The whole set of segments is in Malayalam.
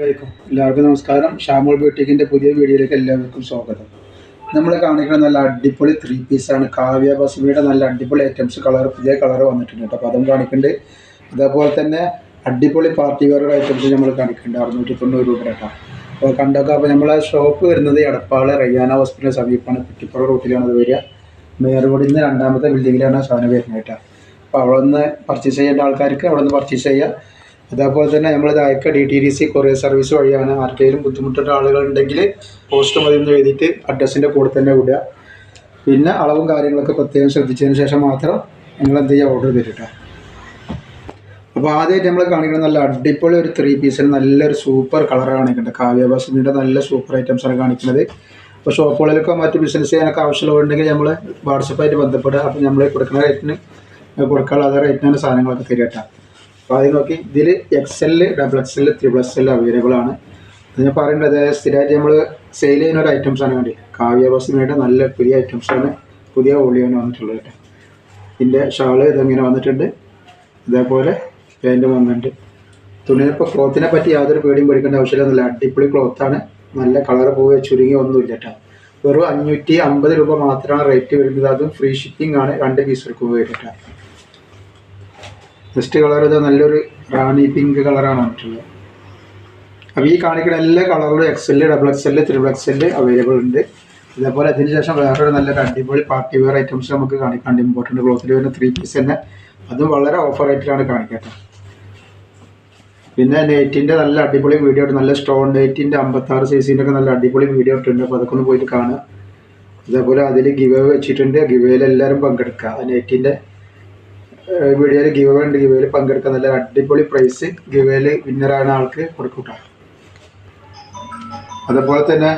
എല്ലാവർക്കും നമസ്കാരം. ഷാമോൾ ബ്യൂട്ടിക്കിന്റെ പുതിയ വീഡിയോയിലേക്ക് എല്ലാവർക്കും സ്വാഗതം. നമ്മൾ കാണിക്കുന്ന നല്ല അടിപൊളി ത്രീ പീസാണ് കാവ്യ ബസ്മിയുടെ നല്ല അടിപൊളി ഐറ്റംസ് കളർ പുതിയ കളർ വന്നിട്ടുണ്ട് കേട്ടോ. അപ്പോൾ അതും കാണിക്കുന്നുണ്ട് അതേപോലെ തന്നെ അടിപൊളി പാർട്ടി വെയർ ഐറ്റംസ് നമ്മൾ കാണിക്കുന്നുണ്ട് അറുന്നൂറ്റി തൊണ്ണൂറ് രൂപ കേട്ടോ. അപ്പോൾ കണ്ടൊക്കെ അപ്പോൾ നമ്മളെ ഷോപ്പ് വരുന്നത് എടപ്പാൾ റയ്യാന ഹോസ്പിറ്റൽ സമീപമാണ്. കുറ്റിപ്പുറ റൂട്ടിലാണ് അത് വരിക. മേയർ റോഡിൽ നിന്ന് രണ്ടാമത്തെ ബിൽഡിങ്ങിലാണ് സാധനം വരുന്നത് കേട്ടോ. അപ്പോൾ അവിടെ നിന്ന് പർച്ചേസ് ചെയ്യേണ്ട ആൾക്കാർക്ക് അവിടെ നിന്ന് പർച്ചേസ് ചെയ്യുക അതേപോലെ തന്നെ നമ്മൾ അയക്ക D T D C courier service വഴിയാണ് ആർക്കെങ്കിലും ബുദ്ധിമുട്ടുള്ള ആളുകളുണ്ടെങ്കിൽ പോസ്റ്റ് മതി എന്ന് എഴുതിയിട്ട് അഡ്രസ്സിന്റെ കൂടെ തന്നെ വിടുക. പിന്നെ അളവും കാര്യങ്ങളൊക്കെ പ്രത്യേകം ശ്രദ്ധിച്ചതിന് ശേഷം മാത്രം നിങ്ങൾ എന്ത് ചെയ്യുക ഓർഡർ തരിക. അപ്പോൾ ആദ്യമായിട്ട് നമ്മൾ കാണിക്കുന്നത് നല്ല അടിപൊളി ഒരു ത്രീ പീസിന് നല്ലൊരു സൂപ്പർ കളർ കാണിക്കുന്നുണ്ട് കാവ്യ ബസിന്റെ നല്ല സൂപ്പർ ഐറ്റംസ് ആണ് കാണിക്കുന്നത്. അപ്പോൾ ഷോപ്പുകളിലൊക്കെ മറ്റ് ബിസിനസ് ചെയ്യാനൊക്കെ ആവശ്യമുള്ളതുണ്ടെങ്കിൽ നമ്മൾ വാട്സപ്പായിട്ട് ബന്ധപ്പെടുക. അപ്പോൾ നമ്മൾ കൊടുക്കുന്ന റേറ്റിന് കൊടുക്കാനുള്ള അതേ റേറ്റിനാണ് സാധനങ്ങളൊക്കെ തരിക കേട്ടോ. അപ്പോൾ അത് നോക്കി ഇതിൽ X double X L triple X L available ആണ്. അത് ഞാൻ പറയേണ്ടത് സ്ഥിരമായിട്ട് നമ്മൾ സെയിൽ ചെയ്യുന്ന ഒരു ഐറ്റംസ് ആണ് വേണ്ടി കാവ്യ ബസ്സിനായിട്ട് നല്ല പുതിയ ആണ് പുതിയ ഓളിയാണ് വന്നിട്ടുള്ളത് കേട്ടോ. ഇതിന്റെ ഷാൾ ഇതങ്ങനെ വന്നിട്ടുണ്ട്. ഇതേപോലെ പാന്റ് വന്നിട്ടുണ്ട്. തുണിയിപ്പോൾ ക്ലോത്തിനെ പറ്റി യാതൊരു പേടിയും പേടിക്കേണ്ട ആവശ്യമില്ല അടിപൊളി ക്ലോത്താണ് നല്ല കളർ പോവുക ചുരുങ്ങി ഒന്നുമില്ല കേട്ടോ. വെറും അഞ്ഞൂറ്റി അമ്പത് രൂപ മാത്രമാണ് റേറ്റ് വരുന്നത്. അതും ഫ്രീ ഷിപ്പിംഗ് ആണ് രണ്ട് പീസ് എടുക്കുമ്പോൾ കേട്ടോ. ഫസ്റ്റ് കളർ ഇത് നല്ലൊരു റാണി പിങ്ക് കളറാണ് വന്നിട്ടുള്ളത്. അപ്പോൾ ഈ കാണിക്കുന്ന എല്ലാ കളറിലും X L double X L triple X L available ഉണ്ട്. ഇതേപോലെ അതിന് ശേഷം വേറൊരു നല്ലൊരു അടിപൊളി പാർട്ടി വെയർ ഐറ്റംസ് നമുക്ക് കാണിക്കാണ്ട് ഇമ്പോർട്ടന്റ് ക്ലോത്തിൽ വരുന്ന ത്രീ പീസ് തന്നെ. അതും വളരെ ഓഫർ റേറ്റിലാണ് കാണിക്കട്ടെ പിന്നെ നെയ്റ്റിന്റെ നല്ല അടിപൊളി വീഡിയോ ഉണ്ട് നല്ല സ്റ്റോൺ നെയ്റ്റിന്റെ അമ്പത്താറ് സൈസിന്റെ ഒക്കെ നല്ല അടിപൊളി വീഡിയോ ഇട്ടുണ്ട് അപ്പോൾ അതൊക്കെ ഒന്ന് പോയിട്ട് കാണുക. അതേപോലെ അതിൽ ഗിവ് വെച്ചിട്ടുണ്ട്. ഗിവേയിൽ എല്ലാവരും പങ്കെടുക്കുക. നെയ്റ്റിന്റെ വീഡിയോയിൽ ഗിവ് ഉണ്ട്. ഗിവേയിൽ പങ്കെടുക്കാൻ നല്ല അടിപൊളി പ്രൈസ് ഗിവേയിൽ വിന്നറാണ് ആൾക്ക് കൊടുക്കൂട്ട. അതുപോലെ തന്നെ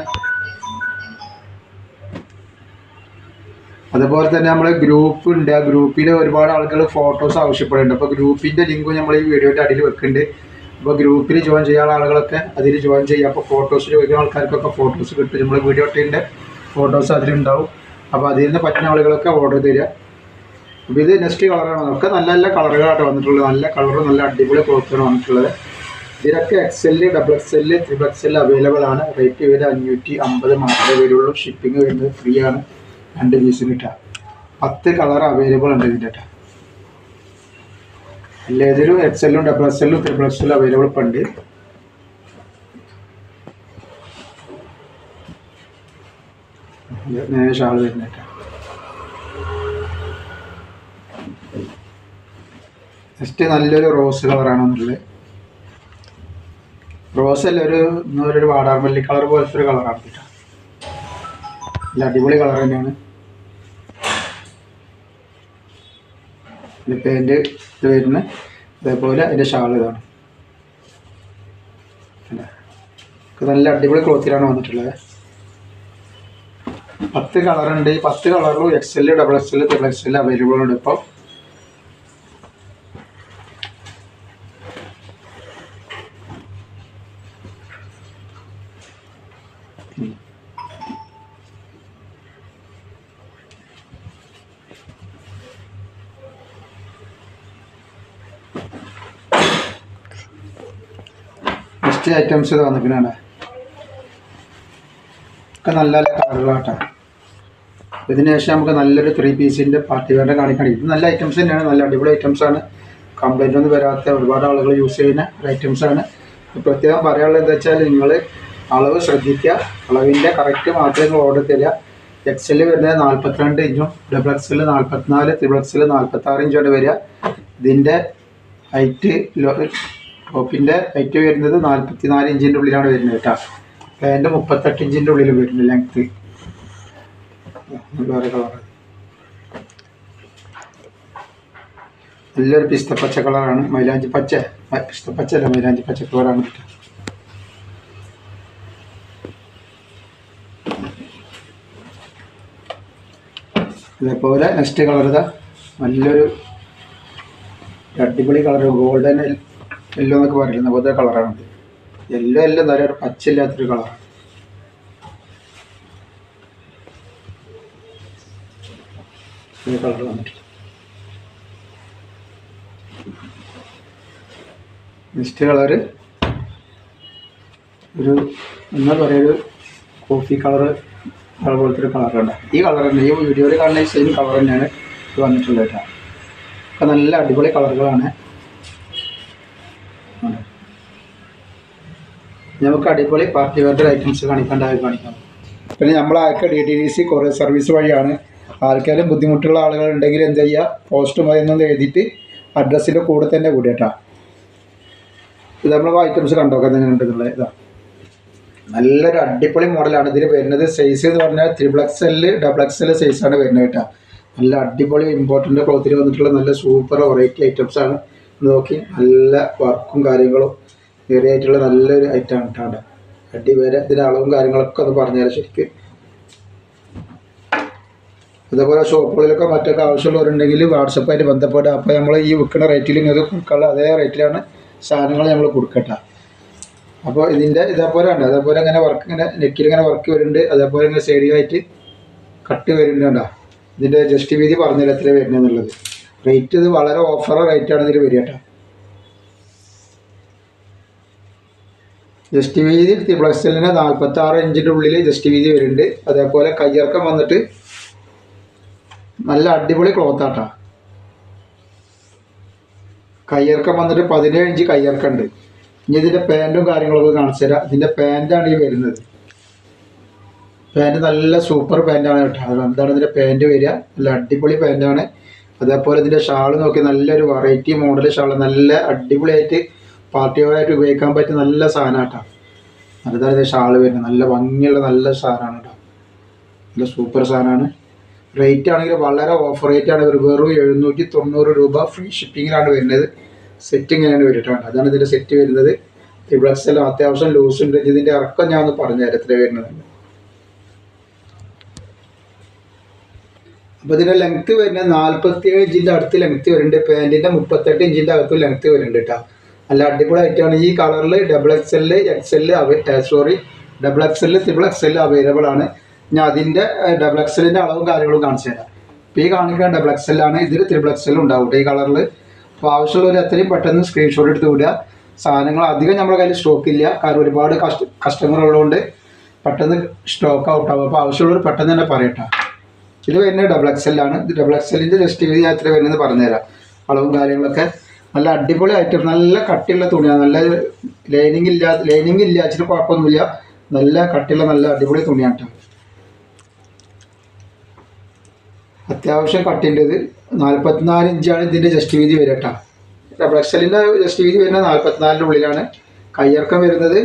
അതുപോലെ തന്നെ നമ്മൾ ഗ്രൂപ്പ് ഉണ്ട്. ആ ഗ്രൂപ്പിൽ ഒരുപാട് ആളുകൾ ഫോട്ടോസ് ആവശ്യപ്പെടുന്നുണ്ട്. അപ്പോൾ ഗ്രൂപ്പിന്റെ ലിങ്കും നമ്മൾ ഈ വീഡിയോയുടെ അടിയിൽ വെക്കുന്നുണ്ട്. അപ്പോൾ ഗ്രൂപ്പിൽ ജോയിൻ ചെയ്യാൻ ആളുകളൊക്കെ അതിൽ ജോയിൻ ചെയ്യുക അപ്പോൾ ഫോട്ടോസ് ചോദിക്കുന്ന ആൾക്കാർക്കൊക്കെ ഫോട്ടോസ് കിട്ടും. നമ്മൾ വീഡിയോ ഇട്ടിന്റെ ഫോട്ടോസ് അതിലുണ്ടാവും. അപ്പോൾ അതിൽ നിന്ന് പറ്റുന്ന ആളുകളൊക്കെ ഓർഡർ തരിക. ഇത് നെക്സ്റ്റ് കളറാണ് ഒക്കെ നല്ല നല്ല കളറുകളായിട്ട് വന്നിട്ടുള്ളത്. നല്ല കളറും നല്ല അടിപൊളി ക്ലോത്താണ് വന്നിട്ടുള്ളത്. ഇതിലൊക്കെ X L double X L triple X L available ആണ്. റേറ്റ് വരുന്നത് അഞ്ഞൂറ്റി അമ്പത് മാത്രമേ വരുള്ളൂ. ഷിപ്പിംഗ് വരുന്നത് ഫ്രീ ആണ്. രണ്ട് പീസിന് കിട്ടുക പത്ത് കളർ അവൈലബിൾ ഉണ്ട് ഇതിന്റെ കേട്ടോ അല്ല എക്സ് എല്ലും ഡബിൾ എക്സ് എല്ലും ത്രിബിൾ എക്സ് എല്ലും അവൈലബിൾ ഇപ്പം ഉണ്ട്. ഷാൾ വരുന്നത് നെക്സ്റ്റ് നല്ലൊരു റോസ് കളറാണ് എന്നുള്ളത് റോസ് അല്ല ഒരു ഇന്നൊരു വാടാർമല്ലി കളർ പോലത്തെ ഒരു കളറാണ് കേട്ടോ. നല്ല അടിപൊളി കളർ തന്നെയാണ്. പാന്റ് ഇത് വരുന്ന അതേപോലെ അതിന്റെ ഷാൾ ഇതാണ്. നല്ല അടിപൊളി ക്ലോത്തിലാണ് വന്നിട്ടുള്ളത്. പത്ത് കളറുണ്ട് ഈ പത്ത് കളറിലും X L double X L triple X L available ഉണ്ട് ഇപ്പോൾ നെക്സ്റ്റ് ഐറ്റംസ് ഇത് വന്നിരിക്കുന്നതാണ് ഒക്കെ നല്ല നല്ല കളറുകളാട്ടോ ഇതിന് ശേഷം നമുക്ക് നല്ലൊരു ത്രീ പീസിന്റെ പാർട്ടി വേണ്ട കാണിക്കണം. ഇത് നല്ല ഐറ്റംസ് തന്നെയാണ്. നല്ല അടിപൊളി ഐറ്റംസ് ആണ്. കംപ്ലൈന്റ് ഒന്നും വരാത്ത ഒരുപാട് ആളുകൾ യൂസ് ചെയ്യുന്ന ഐറ്റംസ് ആണ്. പ്രത്യേകം പറയാനുള്ളത് എന്താ വെച്ചാൽ നിങ്ങൾ അളവ് ശ്രദ്ധിക്കുക. അളവിന്റെ കറക്റ്റ് മാത്രമേ നിങ്ങൾ ഓർഡർ തരിക എക്സൽ വരുന്നത് നാൽപ്പത്തിരണ്ട് ഇഞ്ചും ഡബിൾ എക്സൽ നാൽപ്പത്തിനാല് ത്രിബിൾ എക്സൽ നാൽപ്പത്താറ് ഇഞ്ചാണ് വരിക. ഇതിന്റെ ഹൈറ്റ് ടോപ്പിന്റെ ഹൈറ്റ് വരുന്നത് നാൽപ്പത്തി നാല് ഇഞ്ചിന്റെ ഉള്ളിലാണ് വരുന്നത് കേട്ടോ. പാന്റ് മുപ്പത്തെട്ട് ഇഞ്ചിന്റെ ഉള്ളിൽ വരുന്നത് ലെങ്ത്ത് നല്ലൊരു പിസ്ത പച്ച കളറാണ് മൈലാഞ്ചി പച്ച. പിസ്ത പച്ച അല്ല മൈലാഞ്ചി പച്ച കളറാണ് കേട്ടോ. അതേപോലെ നെക്സ്റ്റ് കളർ ഇതാ. നല്ലൊരു അടിപൊളി കളർ ഗോൾഡൻ യെല്ലോ എന്നൊക്കെ പറയുന്നത് അതുപോലത്തെ കളറാണ്. യെല്ലോ എല്ലാം നല്ലൊരു ഒരു പച്ചില്ലാത്തൊരു കളർ നെക്സ്റ്റ് കളറ് ഒരു എന്താ പറയുക ഒരു കോഫി കളർ പോലത്തെ ഒരു കളർ ഉണ്ട് ഈ കളർ തന്നെ ഈ വീഡിയോയിൽ കാണുന്ന സെയിം കളർ തന്നെയാണ് വന്നിട്ടുള്ളത് കേട്ടോ. ഒക്കെ നല്ല അടിപൊളി കളറുകളാണ് ആണ്. നമുക്ക് അടിപൊളി പാർട്ടി വെയർ ഐറ്റംസ് കാണിക്കാണ്ടായി കാണിക്കാം. പിന്നെ നമ്മളൊക്കെ D T D C courier service വഴിയാണ്. ആൾക്കാരും ബുദ്ധിമുട്ടുള്ള ആളുകൾ ഉണ്ടെങ്കിൽ എന്ത് ചെയ്യുക പോസ്റ്റ് മതിയെന്നൊന്ന് എഴുതിയിട്ട് അഡ്രസ്സിന്റെ കൂടെ തന്നെ കൂടിയട്ടാ. ഇത് നമ്മൾ ഐറ്റംസ് കണ്ടോക്കാൻ തന്നെ ഉണ്ടെന്നുള്ളത്. ഇതാ. നല്ലൊരു അടിപൊളി മോഡലാണ് ഇതിൽ വരുന്നത് സൈസ് എന്ന് പറഞ്ഞാൽ triple X L double X സൈസാണ് വരുന്നത് കേട്ടോ. നല്ല അടിപൊളി ഇമ്പോർട്ടന്റ് ക്ലോത്തിൽ വന്നിട്ടുള്ള നല്ല സൂപ്പർ വെറൈറ്റി ഐറ്റംസ് ആണ്. ഇത് നോക്കി നല്ല വർക്കും കാര്യങ്ങളും വേറെ ആയിട്ടുള്ള നല്ലൊരു ഐറ്റം ആണ് കേട്ടോ അടി വരെ ഇതിന്റെ അളവും കാര്യങ്ങളൊക്കെ ഒന്ന് പറഞ്ഞുതരാം ശരിക്കും. അതേപോലെ ഷോപ്പുകളിലൊക്കെ മറ്റൊക്കെ ആവശ്യമുള്ളവരുണ്ടെങ്കിൽ വാട്സപ്പായിട്ട് ബന്ധപ്പെടുക അപ്പോൾ നമ്മൾ ഈ വിൽക്കുന്ന റേറ്റിൽ നിങ്ങൾക്ക് കൊടുക്കാനുള്ള അതേ റേറ്റിലാണ് സാധനങ്ങൾ നമ്മൾ കൊടുക്കട്ടെ. അപ്പോൾ ഇതിന്റെ ഇതേപോലെ ഉണ്ട് അതേപോലെ ഇങ്ങനെ വർക്ക് ഇങ്ങനെ നെക്കിൽ ഇങ്ങനെ വർക്ക് വരുന്നുണ്ട്. അതേപോലെ ഇങ്ങനെ സൈഡിലായിട്ട് കട്ട് വരുന്നുണ്ട് ഇതിന്റെ ജസ്റ്റ് വീതി പറഞ്ഞില്ല എത്ര വരുന്നതെന്നുള്ളത്. റേറ്റ് ഇത് വളരെ ഓഫർ റേറ്റാണ് ഇതിൽ വരിക കേട്ടോ ജസ്റ്റ് വീതി പ്ലസ് എല്ലിന് നാൽപ്പത്തി ആറ് ഇഞ്ചിന്റെ ഉള്ളിൽ ജസ്റ്റ് വീതി വരുന്നുണ്ട്. അതേപോലെ കയ്യിറക്കം വന്നിട്ട് നല്ല അടിപൊളി ക്ലോത്ത് ആട്ടാ. കയ്യിറക്കം വന്നിട്ട് പതിനേഴ് ഇഞ്ച് കയ്യിറക്കം ഉണ്ട്. ഇനി ഇതിന്റെ പാന്റും കാര്യങ്ങളൊക്കെ കാണിച്ചു തരാം. ഇതിന്റെ പാന്റാണ് ഈ വരുന്നത്. പാന്റ് നല്ല സൂപ്പർ പാന്റാണ് കേട്ടോ. എന്താണ് ഇതിന്റെ പാന്റ് വരിക? നല്ല അടിപൊളി പാന്റാണ് അതേപോലെ ഇതിന്റെ ഷാൾ നോക്കി നല്ലൊരു വെറൈറ്റി മോഡൽ ഷാൾ നല്ല അടിപൊളിയായിട്ട് പാർട്ടി വെയറായിട്ട് ഉപയോഗിക്കാൻ പറ്റിയ നല്ല സാധനം കേട്ടോ നല്ല തരം ഷാൾ വരുന്നത്. നല്ല ഭംഗിയുള്ള നല്ല സാധനമാണ് കേട്ടോ. നല്ല സൂപ്പർ സാധനമാണ്. റേറ്റ് ആണെങ്കിൽ വളരെ ഓഫർ റേറ്റ് ആണ്. ഒരു വെറും എഴുന്നൂറ്റി തൊണ്ണൂറ് രൂപ ഫ്രീ ഷിപ്പിങ്ങിലാണ് വരുന്നത്. സെറ്റ് ഇങ്ങനെയാണ് വരുന്നത് അതാണ് ഇതിന്റെ സെറ്റ് വരുന്നത്. ത്രിപ്ലക്സ് എല്ലാം അത്യാവശ്യം ലൂസ് ഉണ്ട്. ഇതിന്റെ ഇറക്കം ഞാൻ ഒന്ന് പറഞ്ഞു തരാം എത്ര വരുന്നത്. അപ്പോൾ ഇതിന്റെ ലെങ്ത് വരുന്നത് നാൽപ്പത്തി ഏഴ് ഇഞ്ചിന്റെ അടുത്ത് ലെങ്ത്ത് വരുന്നുണ്ട്. പാന്റിന്റെ മുപ്പത്തെട്ട് ഇഞ്ചിന്റെ അകത്ത് ലെങ്ത്ത് വരുന്നുണ്ട് കേട്ടോ. നല്ല അടിപൊളി ആയിട്ടാണ് ഈ കളറിൽ double X L X L sorry double X L triple X L available ആണ്. ഞാൻ അതിന്റെ ഡബിൾ എക്സ് എല്ലിന്റെ അളവും കാര്യങ്ങളും കാണിച്ചു തരാം. ഇപ്പോൾ ഈ കാണിക്കുന്ന ഡബിൾ എക്സ് എല്ലാണ് ഇതിൽ ത്രിബിൾ എക്സ് എൽ ഉണ്ടാവും ഈ കളറിൽ അപ്പോൾ ആവശ്യമുള്ളവർ എത്രയും പെട്ടെന്ന് സ്ക്രീൻഷോട്ട് എടുത്ത് വിടുക. സാധനങ്ങൾ അധികം നമ്മുടെ കയ്യിൽ സ്റ്റോക്ക് ഇല്ല. കാരണം ഒരുപാട് കസ്റ്റ കസ്റ്റമർ ഉള്ളതുകൊണ്ട് പെട്ടെന്ന് സ്റ്റോക്ക് ഔട്ട് ആവും. അപ്പോൾ ആവശ്യമുള്ളവർ പെട്ടെന്ന് തന്നെ പറയട്ടെ ഇത് വരുന്നത് ഡബിൾ എക്സ് എല്ലാണ് ഡബിൾ എക്സ് എല്ലിന്റെ ജസ്റ്റ് ഇത് ഞാൻ എത്ര വരുന്നത് പറഞ്ഞുതരാം. അളവും കാര്യങ്ങളൊക്കെ. നല്ല അടിപൊളി ഐറ്റം നല്ല കട്ടിയുള്ള തുണിയാണ്. നല്ല ലൈനിങ് ഇല്ല ലൈനിങ് ഇല്ല ഇച്ചിരി കുഴപ്പമൊന്നുമില്ല. നല്ല കട്ടിയുള്ള നല്ല അടിപൊളി തുണിയാണ് കേട്ടോ അത്യാവശ്യം കട്ടിന്റെത് നാൽപ്പത്തിനാല് ഇഞ്ചാണ് ഇതിന്റെ ജസ്റ്റ് വീതി വരിക കേട്ടോ ഡബിൾ എക്സലിന്റെ ജസ്റ്റ് വീതി വരുന്നത് നാൽപ്പത്തിനാലിന്റെ ഉള്ളിലാണ്. കയ്യിറക്കം വരുന്നത്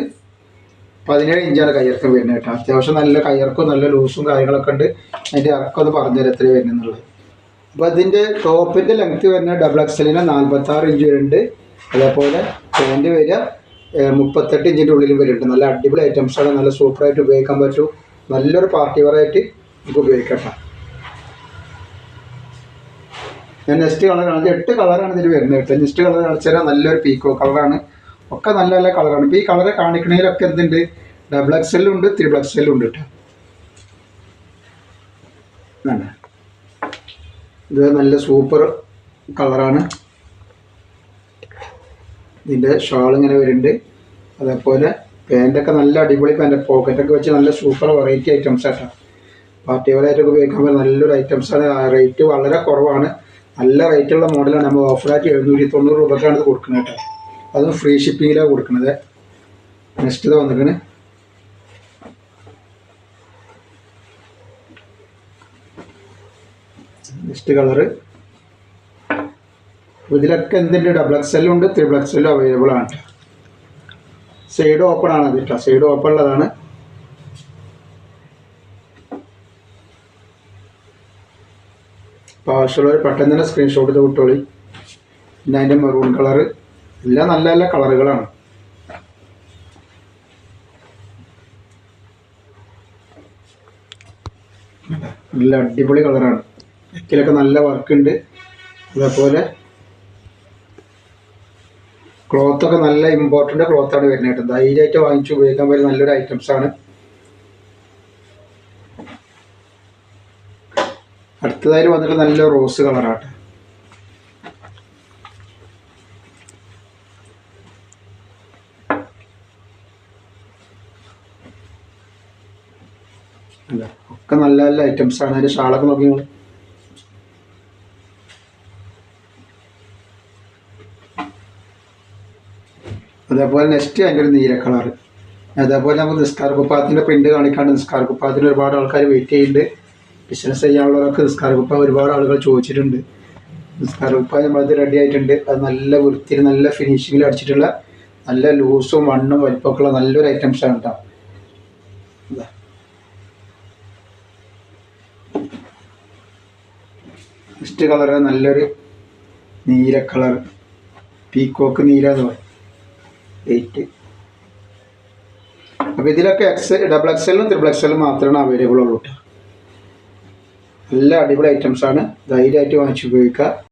പതിനേഴ് ഇഞ്ചാണ് കയ്യിറക്കം വരുന്നത് കേട്ടോ അത്യാവശ്യം നല്ല കയ്യിറക്കവും നല്ല ലൂസും കാര്യങ്ങളൊക്കെ ഉണ്ട്. അതിന്റെ ഇറക്കം ഒന്ന് പറഞ്ഞുതരാം എത്ര വരുന്നുള്ളത് അപ്പോൾ അതിന്റെ ടോപ്പിന്റെ ലെങ്ത്ത് വരുന്ന ഡബിൾ എക്സലിന് നാൽപ്പത്തി ആറ് ഇഞ്ച് വരുന്നുണ്ട്. അതേപോലെ പാന്റ് വരിക മുപ്പത്തെട്ട് ഇഞ്ചിന്റെ ഉള്ളിൽ വരുന്നുണ്ട്. നല്ല അടിപൊളി ഐറ്റംസാണ് നല്ല സൂപ്പറായിട്ട് ഉപയോഗിക്കാൻ പറ്റും. നല്ലൊരു പാർട്ടി വെയറായിട്ട് നമുക്ക് ഉപയോഗിക്കട്ടെ കേട്ടോ ഞാൻ നെക്സ്റ്റ് കളർ കാണിച്ചത് എട്ട് കളറാണ് ഇതിൽ വരുന്നത് കേട്ടോ. നെക്സ്റ്റ് കളർ കാണിച്ചു തരാം. നല്ലൊരു പീക്കോ കളറാണ് ഒക്കെ നല്ല നല്ല കളറാണ് ഇപ്പോൾ ഈ കളർ കാണിക്കണേലൊക്കെ എന്തുണ്ട്? ഡബിൾ എക്സലുണ്ട് ത്രിബിൾ എക്സലുണ്ട് കേട്ടോ വേണ്ട. ഇത് നല്ല സൂപ്പർ കളറാണ്. ഇതിന്റെ ഷാൾ ഇങ്ങനെ വരുന്നുണ്ട്. അതേപോലെ പാന്റൊക്കെ നല്ല അടിപൊളി പാന്റ് പോക്കറ്റൊക്കെ വെച്ച് നല്ല സൂപ്പർ വെറൈറ്റി ഐറ്റംസ് ആട്ടോ. പാർട്ടി വെയറായിട്ടൊക്കെ ഉപയോഗിക്കാൻ പറ്റുന്ന നല്ലൊരു ഐറ്റംസാണ് റേറ്റ് വളരെ കുറവാണ്. നല്ല റേറ്റുള്ള മോഡലാണ് നമ്മൾ ഓഫറായിട്ട് എഴുന്നൂറ്റി തൊണ്ണൂറ് രൂപക്കാണ് ഇത് കൊടുക്കുന്നത് കേട്ടോ. അതും ഫ്രീ ഷിപ്പിങ്ങിലാണ് കൊടുക്കുന്നത്. നെക്സ്റ്റ് ഇത് വന്നിട്ട് നെക്സ്റ്റ് കളറ് ഇതിലൊക്കെ എന്തിന്റെ ഡബിൾ എക്സ് എല്ലും ഉണ്ട്? ത്രിബിൾ എക്സ് എല്ലും അവൈലബിൾ ആണ്. സൈഡ് ഓപ്പൺ ആണ് കേട്ടോ സൈഡ് ഓപ്പൺ ഉള്ളതാണ്. അപ്പോൾ ആവശ്യമുള്ളവർ പെട്ടെന്ന് തന്നെ സ്ക്രീൻഷോട്ട് ചെയ്ത് വിട്ടോളി. പിന്നെ അതിന്റെ മെറൂൺ കളറ് എല്ലാം നല്ല നല്ല കളറുകളാണ് നല്ല അടിപൊളി കളറാണ് നെക്കിലൊക്കെ നല്ല വർക്ക് ഉണ്ട് അതേപോലെ ക്ലോത്തൊക്കെ നല്ല ഇമ്പോർട്ടന്റ് ക്ലോത്താണ് വരുന്നത് കേട്ടോ. ധൈര്യമായിട്ട് വാങ്ങിച്ച് ഉപയോഗിക്കാൻ പറ്റിയ നല്ലൊരു ഐറ്റംസ് ആണ്. അടുത്തതായി വന്നിട്ട് നല്ല റോസ് കളറാട്ടെ ഒക്കെ നല്ല നല്ല ഐറ്റംസ് ആണ്. അതിന്റെ ഷാളൊക്കെ നോക്കി അതേപോലെ നെക്സ്റ്റ് അതിന്റെ ഒരു നീല കളർ അതേപോലെ നമുക്ക് നിസ്കാര കുപ്പാത്തിന്റെ പ്രിന്റ് കാണിക്കാണ്ട് നിസ്കാര കുപ്പാത്തിന് ഒരുപാട് ആൾക്കാർ വെയിറ്റ് ചെയ്യുന്നുണ്ട് ബിസിനസ് ചെയ്യാനുള്ളവർക്ക് നിസ്കാര കുപ്പ ഒരുപാട് ആളുകൾ ചോദിച്ചിട്ടുണ്ട്. നിസ്കാര കുപ്പ നമ്മളത് റെഡി ആയിട്ടുണ്ട്. അത് നല്ല വൃത്തിയിൽ നല്ല ഫിനിഷിങ്ങിൽ അടിച്ചിട്ടുള്ള നല്ല ലൂസും മണ്ണും വലിപ്പമൊക്കെ ഉള്ള നല്ലൊരു ആണ് കേട്ടോ. നെക്സ്റ്റ് കളർ നല്ലൊരു നീല കളർ പീക്കോക്ക് നീല എന്ന് പറയും. എയ്റ്റ് അപ്പോൾ ഇതിലൊക്കെ എക്സ് ഡബിൾ എക്സലും ത്രിബിൾ എക്സലും മാത്രമാണ് അവൈലബിൾ ഉള്ളൂ നല്ല അടിപൊളി ഐറ്റംസ് ആണ്. ധൈര്യമായിട്ട് വാങ്ങിച്ച് ഉപയോഗിക്കുക.